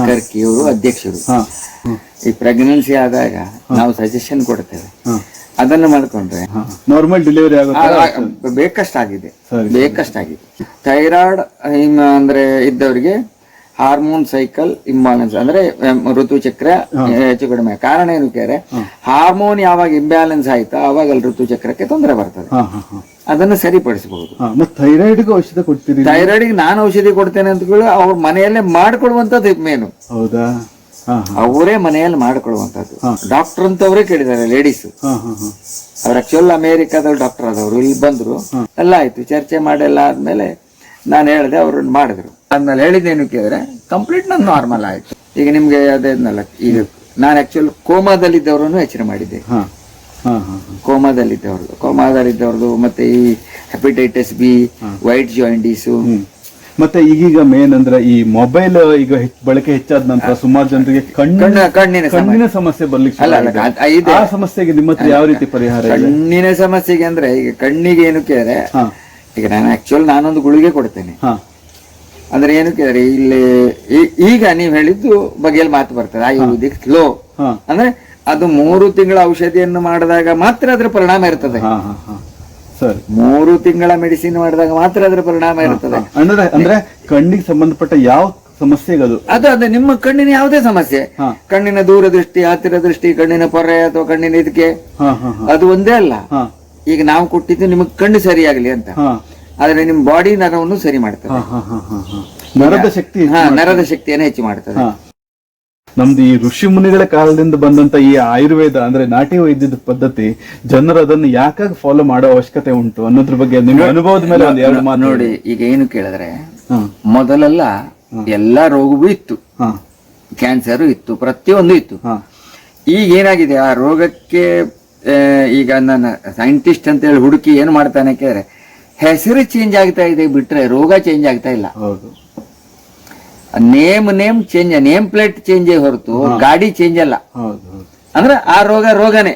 ಕರ್ಕಿ ಇವರು ಅಧ್ಯಕ್ಷರು. ಈ ಪ್ರೆಗ್ನೆನ್ಸಿ ಆದಾಗ ನಾವು ಸಜೆಷನ್ ಕೊಡ್ತೇವೆ. ಅದನ್ನು ಮಾಡ್ಕೊಂಡ್ರೆ ನಾರ್ಮಲ್ ಡೆಲಿವರಿ ಬೇಕಷ್ಟಾಗಿದೆ. ಬೇಕಷ್ಟಾಗಿದೆ. ಥೈರಾಯ್ಡ್ ಅಂದ್ರೆ ಇದ್ದವರಿಗೆ ಹಾರ್ಮೋನ್ ಸೈಕಲ್ ಇಂಬ್ಯಾಲೆನ್ಸ್ ಅಂದ್ರೆ ಋತುಚಕ್ರ ಹೆಚ್ಚು ಕಡಿಮೆ. ಕಾರಣ ಏನು ಕೇರೆ ಹಾರ್ಮೋನ್ ಯಾವಾಗ ಇಂಬ್ಯಾಲೆನ್ಸ್ ಆಯ್ತಾ ಅವಾಗ ಅಲ್ಲಿ ಋತುಚಕ್ರಕ್ಕೆ ತೊಂದರೆ ಬರ್ತದೆ. ಅದನ್ನ ಸರಿಪಡಿಸಬಹುದು ಥೈರಾಯ್ಡ್ ಥೈರಾಯ್ಡ್ಗೂ ಔಷಧ ಕೊಡ್ತೀರಿ ಥೈರಾಯ್ಡ್ಗೆ ನಾನು ಔಷಧಿ ಕೊಡ್ತೇನೆ ಅಂತ ಕೇಳಿ ಅವ್ರ ಮನೆಯಲ್ಲೇ ಮಾಡ್ಕೊಡುವಂತದ್ದು ಮೇನು ಹೌದಾ? ಅವರೇ ಮನೆಯಲ್ಲಿ ಮಾಡ್ಕೊಳ್ಳುವಂತದ್ದು ಡಾಕ್ಟರ್ ಅಂತವರೇ ಕೇಳಿದ್ದಾರೆ ಲೇಡೀಸ್ ಅವ್ರು ಆಕ್ಚುಲ್ ಅಮೇರಿಕಾದಲ್ಲಿ ಡಾಕ್ಟರ್ ಆದವರು. ಇಲ್ಲಿ ಬಂದ್ರು ಎಲ್ಲ ಆಯ್ತು. ಚರ್ಚೆ ಮಾಡೆಲ್ಲ ಆದ್ಮೇಲೆ ನಾನು ಹೇಳಿದೆ ಅವ್ರನ್ನ ಮಾಡಿದ್ರು. ಆದ್ಮೇಲೆ ಹೇಳಿದ್ದೇನು ಕೇಳಿದ್ರೆ ಕಂಪ್ಲೀಟ್ ನಾನು ನಾರ್ಮಲ್ ಆಯ್ತು. ಈಗ ನಿಮ್ಗೆ ಅದೇನಲ್ಲ ಈಗ ನಾನು ಆಕ್ಚುಲ್ ಕೋಮಾದಲ್ಲಿದ್ದವರನ್ನು ಎಚ್ಚರ ಮಾಡಿದ್ದೆ. ಹಾ ಹಾ ಹಾ ಕೋಮಾದಲ್ಲಿದ್ದವ್ರದ್ದು ಕೋಮಾದಲ್ಲಿದ್ದವ್ರದ್ದು ಮತ್ತೆ ಈ ಹೆಪಿಟೈಟಿಸ್ ಬಿ ವೈಟ್ ಜಾಯಿಂಡೀಸು ಮತ್ತೆ ಈಗೀಗ ಮೇನ್ ಅಂದ್ರೆ ಈ ಮೊಬೈಲ್ ಈಗ ಬಳಕೆ ಹೆಚ್ಚಾದ ನಂತರ ಸುಮಾರು ಜನರಿಗೆ ಕಣ್ಣು ಕಣ್ಣ ಕಣ್ಣಿನ ಸಮಸ್ಯೆ. ಕಣ್ಣಿನ ಸಮಸ್ಯೆ ಬರ್ಲಿಕ್ಕೆ. ಆ ಸಮಸ್ಯೆಗೆ ನಿಮ್ಮ ಹತ್ರ ಯಾವ ರೀತಿ ಪರಿಹಾರ ಕಣ್ಣಿನ ಸಮಸ್ಯೆಗೆ ಅಂದ್ರೆ ಈಗ ಕಣ್ಣಿಗೆ ಏನು ಕೇಳಿದ್ರೆ ಈಗ ನಾನು ಆಕ್ಚುಲ್ ನಾನೊಂದು ಗುಳಿಗೆ ಕೊಡ್ತೇನೆ. ಅಂದ್ರೆ ಏನು ಕೇಳಿದ್ರೆ ಇಲ್ಲಿ ಈಗ ನೀವು ಹೇಳಿದ್ದು ಬಗೆಯಲ್ಲಿ ಮಾತು ಬರ್ತದೆ. ಆಯುರ್ವೇದಿಕ್ ಸ್ಲೋ ಅಂದ್ರೆ ಅದು ಮೂರು ತಿಂಗಳ ಔಷಧಿಯನ್ನು ಮಾಡಿದಾಗ ಮಾತ್ರ ಅದರ ಪರಿಣಾಮ ಇರ್ತದೆ. ಮೂರು ತಿಂಗಳ ಮೆಡಿಸಿನ್ ಮಾಡಿದಾಗ ಮಾತ್ರ ಅದರ ಪರಿಣಾಮ ಇರ್ತದೆ. ಅಂದ್ರೆ ಅಂದ್ರೆ ಕಣ್ಣಿಗೆ ಸಂಬಂಧಪಟ್ಟ ಯಾವ ಸಮಸ್ಯೆಗಳು ಅದು? ಅದು ನಿಮ್ಮ ಕಣ್ಣಿನ ಯಾವುದೇ ಸಮಸ್ಯೆ. ಕಣ್ಣಿನ ದೂರದೃಷ್ಟಿ ಹತ್ತಿರ ದೃಷ್ಟಿ ಕಣ್ಣಿನ ಪೊರೆ ಅಥವಾ ಕಣ್ಣಿನ ಇದಕ್ಕೆ ಅದು ಒಂದೇ ಅಲ್ಲ. ಈಗ ನಾವು ಕೊಟ್ಟಿದ್ದು ನಿಮಗೆ ಕಣ್ಣು ಸರಿಯಾಗಲಿ ಅಂತ. ಆದ್ರೆ ನಿಮ್ ಬಾಡಿ ನರವನ್ನು ಸರಿ ಮಾಡ್ತದೆ. ನರದ ಶಕ್ತಿ ಹಾ ನರದ ಶಕ್ತಿಯನ್ನು ಹೆಚ್ಚು ಮಾಡ್ತದೆ. ನಮ್ದು ಈ ಋಷಿ ಮುನಿಗಳ ಕಾಲದಿಂದ ಬಂದಂತ ಈ ಆಯುರ್ವೇದ ಅಂದ್ರೆ ನಾಟಿ ವೈದ್ಯದ ಪದ್ಧತಿ ಜನರು ಅದನ್ನು ಯಾಕಾಗಿ ಫಾಲೋ ಮಾಡೋ ಅವಶ್ಯಕತೆ ಉಂಟು ಅನ್ನೋದ್ರ ಬಗ್ಗೆ ನಿಮ್ಮ ಅನುಭವದ ಮೇಲೆ ಒಂದು ಎರಡು ಮಾತು ನೋಡಿ ಈಗ ಏನು ಕೇಳಿದ್ರೆ ಮೊದಲೆಲ್ಲ ಎಲ್ಲಾ ರೋಗವೂ ಇತ್ತು. ಕ್ಯಾನ್ಸರ್ ಇತ್ತು ಪ್ರತಿಯೊಂದು ಇತ್ತು. ಈಗ ಏನಾಗಿದೆ ಆ ರೋಗಕ್ಕೆ ಈಗ ನನ್ನ ಸೈಂಟಿಸ್ಟ್ ಅಂತ ಹೇಳಿ ಹುಡುಕಿ ಏನು ಮಾಡ್ತಾನೆ ಕೇಳಿದ್ರೆ ಹೆಸರು ಚೇಂಜ್ ಆಗ್ತಾ ಇದೆ ಬಿಟ್ರೆ ರೋಗ ಚೇಂಜ್ ಆಗ್ತಾ ಇಲ್ಲ. ಹೌದು. Name name change name plate change ಹೊರತು ಗಾಡಿ ಚೇಂಜ್ ಅಲ್ಲ. ಅಂದ್ರೆ ಆ ರೋಗ ರೋಗನೇ.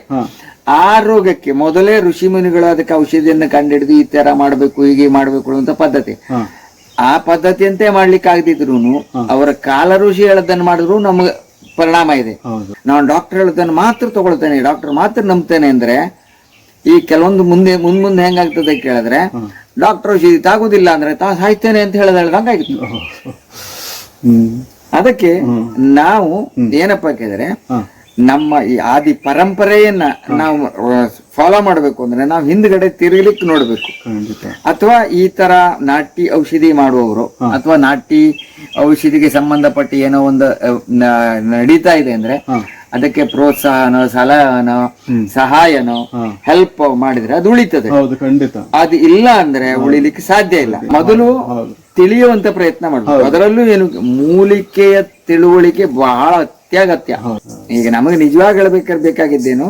ಆ ರೋಗಕ್ಕೆ ಮೊದಲೇ ಋಷಿ ಮುನಿಗಳು ಅದಕ್ಕೆ ಔಷಧಿಯನ್ನು ಕಂಡಿಡಿದು ಈ ತರ ಮಾಡಬೇಕು ಹೀಗೆ ಮಾಡಬೇಕು ಅಂತ ಪದ್ಧತಿ. ಆ ಪದ್ಧತಿಯಂತೆ ಮಾಡ್ಲಿಕ್ಕೆ ಆಗದಿದ್ರು ಅವರ ಕಾಲ ಋಷಿ ಹೇಳದನ್ನ ಮಾಡಿದ್ರು ನಮ್ಗೆ ಪರಿಣಾಮ ಇದೆ. ನಾನು ಡಾಕ್ಟರ್ ಹೇಳದನ್ನು ಮಾತ್ರ ತಗೊಳ್ತೇನೆ ಡಾಕ್ಟರ್ ಮಾತ್ರ ನಂಬ್ತೇನೆ ಅಂದ್ರೆ ಈ ಕೆಲವೊಂದು ಮುಂದೆ ಮುಂದ್ ಮುಂದೆ ಹೆಂಗಾಗ್ತದೆ ಕೇಳಿದ್ರೆ ಡಾಕ್ಟರ್ ಔಷಧಿ ತಾಗುದಿಲ್ಲ ಅಂದ್ರೆ ತಾ ಸಾಯ್ತೇನೆ ಅಂತ ಹೇಳದ ಹೇಳ್ದಂಗಾಗಿತ್ತು ಅದಕ್ಕೆ ನಾವು ಏನಪ್ಪಾ ಕೇಳಿದ್ರೆ ನಮ್ಮ ಈ ಆದಿ ಪರಂಪರೆಯನ್ನ ನಾವು ಫಾಲೋ ಮಾಡಬೇಕು ಅಂದ್ರೆ ನಾವು ಹಿಂದ್ಗಡೆ ತಿರುಗಲಿಕ್ಕೆ ನೋಡ್ಬೇಕು. ಅಥವಾ ಈ ತರ ನಾಟಿ ಔಷಧಿ ಮಾಡುವವರು ಅಥವಾ ನಾಟಿ ಔಷಧಿಗೆ ಸಂಬಂಧಪಟ್ಟ ಏನೋ ಒಂದು ನಡೀತಾ ಇದೆ ಅಂದ್ರೆ ಅದಕ್ಕೆ ಪ್ರೋತ್ಸಾಹನೋ ಸಲಹನೋ ಸಹಾಯನೋ ಹೆಲ್ಪ್ ಮಾಡಿದ್ರೆ ಅದು ಉಳಿತದೆ. ಹೌದು ಖಂಡಿತ. ಅದು ಇಲ್ಲ ಅಂದ್ರೆ ಉಳಿಲಿಕ್ಕೆ ಸಾಧ್ಯ ಇಲ್ಲ. ಮೊದಲು ತಿಳಿಯುವಂತ ಪ್ರಯತ್ನ ಮಾಡಬೇಕು. ಅದರಲ್ಲೂ ಏನು ಮೂಲಿಕೆಯ ತಿಳುವಳಿಕೆ ಬಹಳ ಅತ್ಯಗತ್ಯ. ಈಗ ನಮಗೆ ನಿಜವಾಗಿ ಹೇಳ್ಬೇಕಾದ್ರೆ ಬೇಕಾಗಿದ್ದೇನು?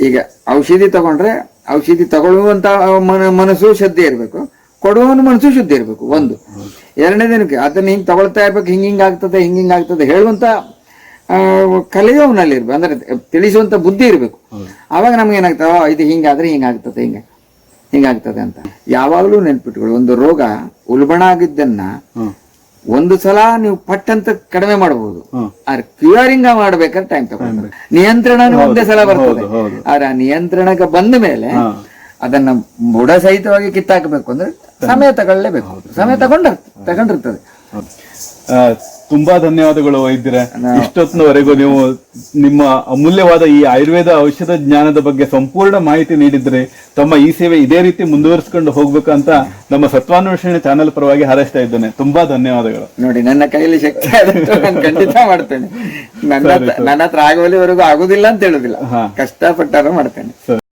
ಈಗ ಔಷಧಿ ತಗೊಂಡ್ರೆ ಔಷಧಿ ತಗೊಳ್ಳುವಂತ ಮನ- ಮನಸ್ಸು ಶ್ರದ್ಧೆ ಇರಬೇಕು. ಕೊಡುವ ಮನಸ್ಸು ಶುದ್ಧ ಇರಬೇಕು ಒಂದು. ಎರಡನೇದೇನಕ್ಕೆ? ಅದನ್ನ ಹಿಂಗ್ ತಗೊಳ್ತಾ ಇರ್ಬೇಕು ಹಿಂಗ ಹಿಂಗ ಆಗ್ತದೆ ಹಿಂಗ ಹಿಂಗ ಆಗ್ತದೆ ಹೇಳುವಂತ ಆ, ಕಲೆಯು ಅವನಲ್ಲಿ ಇರ್ಬೇಕು ಅಂದ್ರೆ ತಿಳಿಸುವಂತ ಬುದ್ಧಿ ಇರಬೇಕು. ಅವಾಗ ನಮ್ಗೆ ಏನಾಗ್ತಾವ "ಓ, ಇದು ಹಿಂಗಾದ್ರೆ ಹಿಂಗಾಗ್ತದೆ ಹಿಂಗೆ ಹಿಂಗಾಗ್ತದೆ ಅಂತ. ಯಾವಾಗಲೂ ನೆನ್ಪಿಟ್ಕೊಳ್ಳಿ ಒಂದು ರೋಗ ಉಲ್ಬಣ ಆಗಿದ್ದನ್ನ ಒಂದು ಸಲ ನೀವು ಪಟ್ಟಂತ ಕಡಿಮೆ ಮಾಡಬಹುದು ಆದ್ರೆ ಕ್ಯೂರಿಂಗ್ ಮಾಡ್ಬೇಕಾದ್ರೆ ಟೈಮ್ ತಗೊಂಡ್ರೆ ನಿಯಂತ್ರಣ ಒಂದೇ ಸಲ ಬರ್ತದೆ. ಆದ್ರೆ ಆ ನಿಯಂತ್ರಣಕ್ಕೆ ಬಂದ ಮೇಲೆ ಅದನ್ನ ಬುಡ ಸಹಿತವಾಗಿ ಕಿತ್ತಾಕಬೇಕು ಅಂದ್ರೆ ಸಮಯ ತಗೊಳ್ಳೇಬೇಕು. ಸಮಯ ತಗೊಂಡ ತಗೊಂಡಿರ್ತದೆ. ತುಂಬಾ ಧನ್ಯವಾದಗಳು ವೈದ್ಯರೇ. ಇಷ್ಟೊತ್ತಿನವರೆಗೂ ನೀವು ನಿಮ್ಮ ಅಮೂಲ್ಯವಾದ ಈ ಆಯುರ್ವೇದ ಔಷಧ ಜ್ಞಾನದ ಬಗ್ಗೆ ಸಂಪೂರ್ಣ ಮಾಹಿತಿ ನೀಡಿದ್ರೆ ತಮ್ಮ ಈ ಸೇವೆ ಇದೇ ರೀತಿ ಮುಂದುವರಿಸಿಕೊಂಡು ಹೋಗ್ಬೇಕಂತ ನಮ್ಮ ಸತ್ವಾನ್ವೇಷಣೆ ಚಾನೆಲ್ ಪರವಾಗಿ ಹಾರೈಸ್ತಾ ಇದ್ದೇನೆ. ತುಂಬಾ ಧನ್ಯವಾದಗಳು. ನೋಡಿ ನನ್ನ ಕೈಯಲ್ಲಿ ಶಕ್ತಿ ನಾನು ಖಂಡಿತ ಮಾಡ್ತೇನೆ. ನನ್ನ ಹತ್ರ- ನನ್ನ ಹತ್ರ ಆಗುವಲ್ಲಿವರೆಗೂ ಆಗುದಿಲ್ಲ ಅಂತ ಹೇಳುದಿಲ್ಲ. ಕಷ್ಟಪಟ್ಟಾರು ಮಾಡ್ತೇನೆ.